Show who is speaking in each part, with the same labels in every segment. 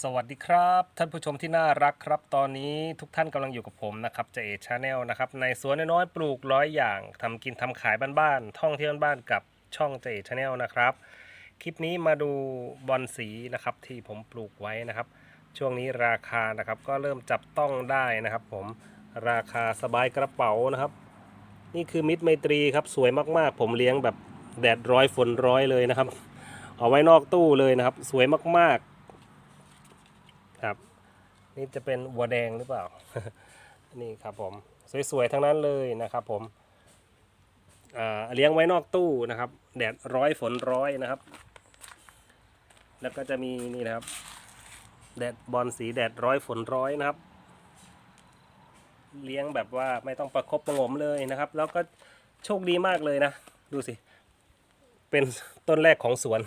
Speaker 1: สวัสดีครับ ท่านผู้ชมที่น่ารักครับ ตอนนี้ทุกท่านกำลังอยู่กับผมนะครับเจเอชาแนลนะครับในสวนน้อยๆปลูกร้อยอย่างทำกินทำขายบ้านๆท่องเที่ยวบ้านกับช่องเจเอชาแนลนะครับ คลิปนี้มาดูบอลสีนะครับที่ผมปลูกไว้นะครับ ช่วงนี้ราคานะครับก็เริ่มจับต้องได้นะครับ ผมราคาสบายกระเป๋านะครับ นี่คือมิตรไมตรีครับสวยมากๆ ผมเลี้ยงแบบแดดร้อยฝนร้อยเลยนะครับ เอาไว้นอกตู้เลยนะครับ สวยมากๆ นี่จะเป็นวัวแดงหรือเปล่า นี่ครับผม สวยๆ ทั้งนั้นเลยนะครับผมเลี้ยงไว้นอกตู้นะครับ แดดร้อยฝนร้อยนะครับ แล้วก็จะมีนี่นะครับ แดดบอลสีแดดร้อยฝนร้อยนะครับ เลี้ยงแบบว่าไม่ต้องประคบประหงมเลยนะครับ แล้วก็โชคดีมากเลยนะ ดูสิ เป็นต้นแรกของสวน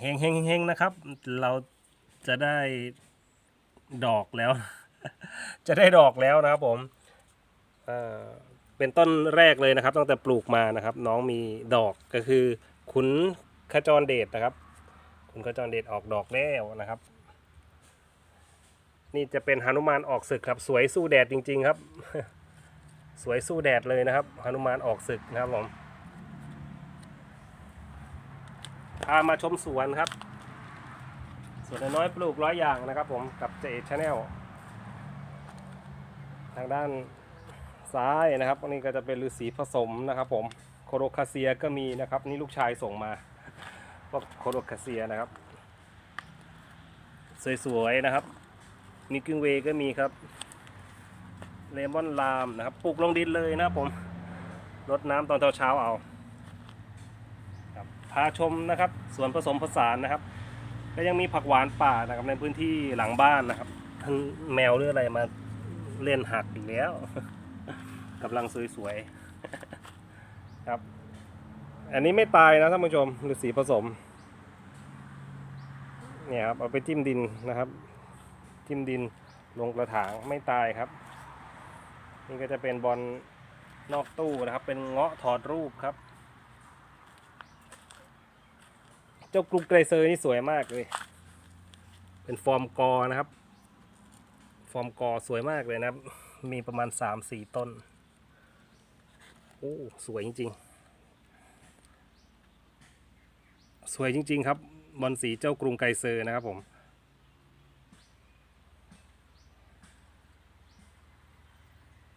Speaker 1: เฮงเฮงเฮงนะครับ เรา จะได้ดอกแล้ว จะได้ดอกแล้วนะครับผมเป็นต้นแรกเลยนะครับ ตั้งแต่ปลูกมานะครับ น้องมีดอกก็คือ ขุนขจรเดชนะครับ ขุนขจรเดชออกดอกแล้วนะครับ นี่จะเป็นหนุมานออกศึกครับ สวยสู้แดดจริง ๆ ครับ สวยสู้แดดเลยนะครับหนุมานออกศึกนะครับผมพามาชมสวนครับ สวนน้อยปลูกร้อยอย่างนะครับผมกับเจชแนลทางด้านซ้ายนะครับอันนี้ก็จะเป็นฤาษีผสมนะครับ ผมโคโรคาเซียก็มีนะครับนี่ลูกชายส่งมาพวกโคโรคาเซียนะครับ สวยๆนะครับนิกกิ้งเวก็มีครับเลมอนลามนะครับปลูกลงดินเลยนะครับผมรดน้ำตอนเช้าๆเอาพาชมนะครับสวนผสมผสานนะครับ ก็ยังมีผักหวานป่านะครับในพื้นที่หลังบ้านนะครับทั้งแมวหรืออะไรมาเล่นหักอีกแล้วกำลังสวยๆครับ อันนี้ไม่ตายนะท่านผู้ชมฤาษีผสมเนี่ยครับเอาไปจิ้มดินนะครับ จิ้มดินลงกระถางไม่ตายครับ นี่ก็จะเป็นบอลนอกตู้นะครับ เป็นเงาะถอดรูปครับ เจ้ากรุกเกรเซอร์นี่สวยมากเลยเป็นฟอร์มกอนะครับ ฟอร์มกอสวยมากเลยนะครับ มีประมาณสามสี่ต้นโอ้สวยจริงๆ สวยจริง ๆ ครับบอลสีเจ้ากรุงไกรเซอร์นะครับผม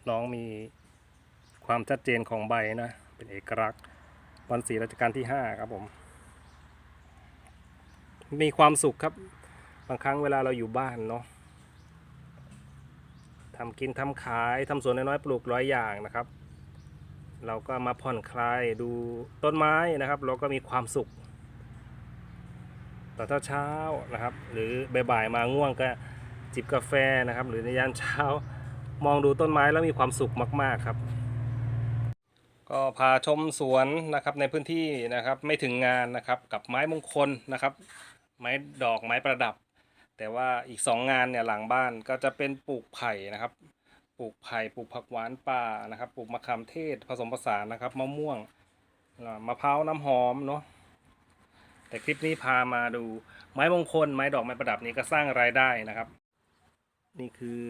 Speaker 1: น้องมีความชัดเจนของใบนะ เป็นเอกลักษณ์บอลสีรัชกาลที่ห้าครับผม มีความสุขครับ บางครั้งเวลาเราอยู่บ้านเนาะทำกินทำขายทำสวนน้อยๆปลูกร้อยอย่างนะครับ เราก็มาผ่อนคลายดูต้นไม้นะครับ เราก็มีความสุขตอนเช้าๆนะครับ หรือบ่ายๆมาง่วงก็จิบกาแฟนะครับ หรือในยามเช้ามองดูต้นไม้แล้วมีความสุขมากๆครับ ก็พาชมสวนนะครับในพื้นที่นะครับไม่ถึงงานนะครับกับไม้มงคลนะครับ ไม้ดอกไม้ประดับ แต่ว่าอีกสองงานเนี่ยหลังบ้านก็จะเป็นปลูกไผ่นะครับ ปลูกไผ่ปลูกผักหวานป่านะครับ ปลูกมะขามเทศผสมผสานนะครับมะม่วงมะพร้าวน้ำหอมเนาะแต่คลิปนี้พามาดูไม้มงคลไม้ดอกไม้ประดับนี้ก็สร้างรายได้นะครับ นี่คือ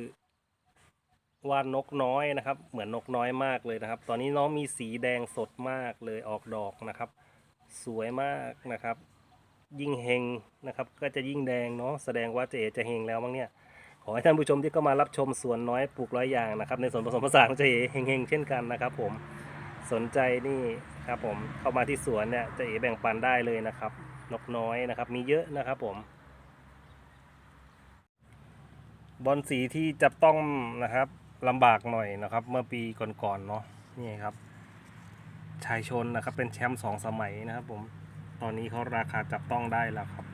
Speaker 1: วาดนกน้อยนะครับ เหมือนนกน้อยมากเลยนะครับ ตอนนี้น้องมีสีแดงสดมากเลยออกดอกนะครับ สวยมากนะครับ ยิ่งเฮงนะครับ ก็จะยิ่งแดงเนาะแสดงว่าเจจะเฮงแล้วมั้งเนี่ยขอให้ท่านผู้ชมที่เข้ามารับชมสวนน้อยปลูกร้อยอย่างนะครับ ในสวนผสมผสานของเจเฮงเฮงๆเช่นกันนะครับ ผมสนใจนี่ครับผมเข้ามาที่สวนเนี่ยเจแบ่งปันได้เลยนะครับ นกน้อยนะครับ มีเยอะนะครับ ผมบอลสีที่จับต้องนะครับลำบากหน่อยนะครับ เมื่อปีก่อนๆเนาะนี่ครับ ชายชนนะครับเป็นแชมป์สองสมัยนะครับผม อนนี้เขาราคาจับต้องได้แล้วครับ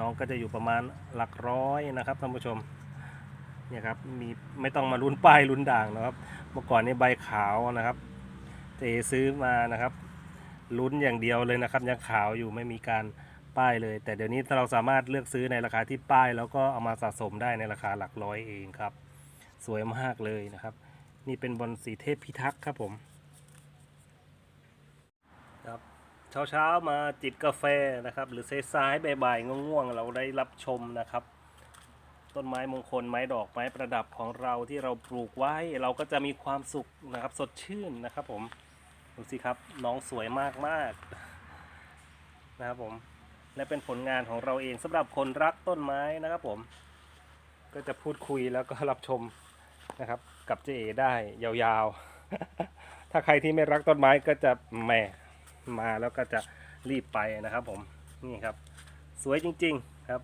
Speaker 1: น้องก็จะอยู่ประมาณหลักร้อยนะครับท่านผู้ชมเนี่ยครับมีไม่ต้องมาลุ้นป้ายลุ้นด่างนะครับเมื่อก่อนนี่ใบขาวนะครับเจซื้อมานะครับลุ้นอย่างเดียวเลยนะครับ ยังขาวอยู่ไม่มีการป้ายเลย แต่เดี๋ยวนี้เราสามารถเลือกซื้อในราคาที่ป้าย แล้วก็เอามาสะสมได้ในราคาหลักร้อยเองครับ สวยมากเลยนะครับ นี่เป็นบอลสีเทพพิทักษ์ครับผมครับ เช้าๆมาจิบกาแฟนะครับ หรือสายๆบ่ายๆง่วงๆ เราได้รับชมนะครับ ต้นไม้มงคลไม้ดอกไม้ประดับของเราที่เราปลูกไว้ เราก็จะมีความสุขนะครับ สดชื่นนะครับผมดูสิครับน้องสวยมากๆนะครับผมและเป็นผลงานของเราเองสำหรับคนรักต้นไม้นะครับผม ก็จะพูดคุยแล้วก็รับชมนะครับ กับเจเอได้ยาวๆ ถ้าใครที่ไม่รักต้นไม้ก็จะแหม มาแล้วก็จะรีบไปนะครับผมนี่ครับ สวยจริงๆครับ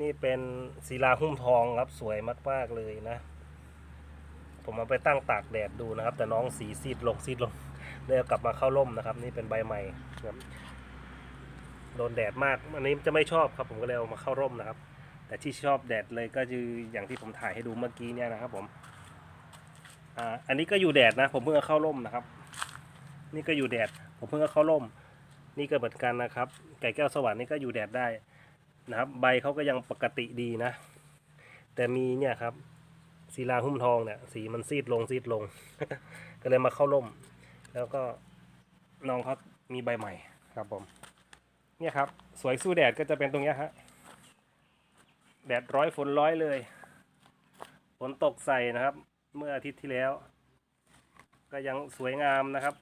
Speaker 1: นี่เป็นศิลาหุ้มทองครับสวยมากๆเลยนะ ผมเอาไปตั้งตากแดดดูนะครับ แต่น้องสีซีดลงซีดลงเลยกลับมาเข้าร่มนะครับ นี่เป็นใบใหม่ครับโดนแดดมากอันนี้จะไม่ชอบครับผมก็เลยเอามาเข้าร่มนะครับ แต่ที่ชอบแดดเลยก็คืออย่างที่ผมถ่ายให้ดูเมื่อกี้เนี่ยนะครับผมอ่าอันนี้ก็อยู่แดดนะ ผมเพิ่งเอาเข้าร่มนะครับ นี่ก็อยู่แดด ผมเพิ่งเอาเข้าร่ม นี่ก็เหมือนกันนะครับ ไก่แก้วสวรรค์นี่ก็อยู่แดดได้นะครับ ใบเขาก็ยังปกติดีนะ แต่มีเนี่ยครับศิลาหุ้มทองเนี่ยสีมันซีดลงซีดลง ก็เลยมาเข้าร่ม แล้วก็น้องเขามีใบใหม่ครับผมเนี่ยครับ สวยสู้แดดก็จะเป็นตรงเนี้ยฮะแดดร้อยฝนร้อยเลยฝนตกใส่นะครับ เมื่ออาทิตย์ที่แล้ว ก็ยังสวยงามนะครับ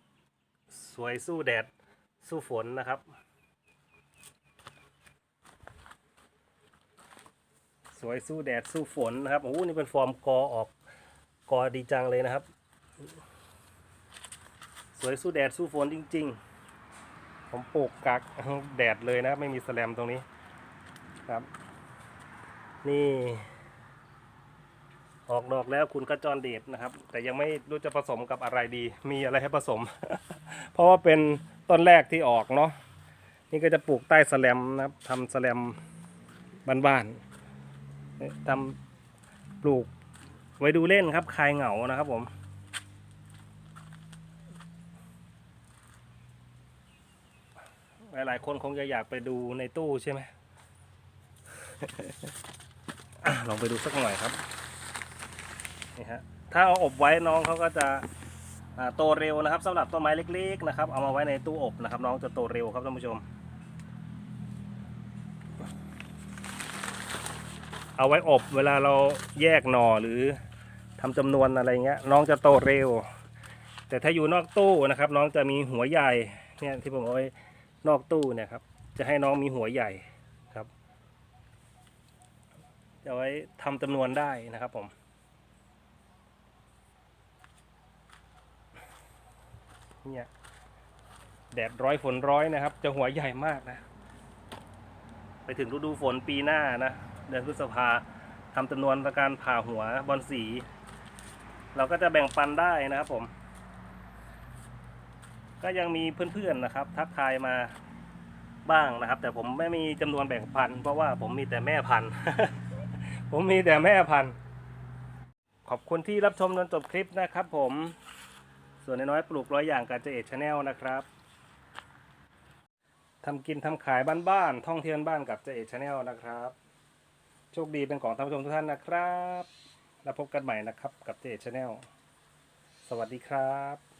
Speaker 1: สวยสู้แดด สู้ฝนนะครับ สวยสู้แดดสู้ฝนนะครับโอ้โหนี่เป็นฟอร์มกอออกกอดีจังเลยนะครับ สวยสู้แดดสู้ฝนจริง ๆ ผมปลูกกักแดดเลยนะไม่มีแสแลมตรงนี้ครับ นี่ ออกดอกแล้วคุณกระจรเดชนะครับ แต่ยังไม่รู้จะผสมกับอะไรดี มีอะไรให้ผสม เพราะว่าเป็นต้นแรกที่ออกเนาะนี่ก็จะปลูกใต้แสแลมนะครับทำแสแลมบ้านๆทำปลูกไว้ดูเล่นครับคลายเหงานะครับผมหลายๆคนคงจะอยากไปดูในตู้ใช่ไหมลองไปดูสักหน่อยครับ นี่ฮะถ้าเอาอบไว้น้องเขาก็จะโตเร็วนะครับสำหรับต้นไม้เล็กๆนะครับ เอามาไว้ในตู้อบนะครับ น้องจะโตเร็วครับท่านผู้ชม เอาไว้อบเวลาเราแยกหน่อหรือทำจำนวนอะไรเงี้ย น้องจะโตเร็ว แต่ถ้าอยู่นอกตู้นะครับ น้องจะมีหัวใหญ่เนี่ยที่ผมเอาไว้นอกตู้เนี่ยครับ จะให้น้องมีหัวใหญ่ครับจะไว้ทำจำนวนได้นะครับผม เนี่ยแดดร้อยฝนร้อยนะครับ จะหัวใหญ่มากนะ ไปถึงฤดูฝนปีหน้านะเดือนพฤษภาทำจำนวนการผ่าหัวบอลสี เราก็จะแบ่งปันได้นะครับผม ก็ยังมีเพื่อนๆนะครับ ทักทายมาบ้างนะครับ แต่ผมไม่มีจำนวนแบ่งปันเพราะว่าผมมีแต่แม่พันผมมีแต่แม่พันขอบคุณที่รับชมจนจบคลิปนะครับผม ส่วนน้อยปลูกร้อยอย่างกับเจเอชแนลนะครับทำกินทำขายบ้านๆท่องเที่ยวบ้านกับเจเอชแนลนะครับ โชคดีเป็นของท่านผู้ชมทุกท่านนะครับ แล้วพบกันใหม่นะครับกับเจเอชแนลสวัสดีครับ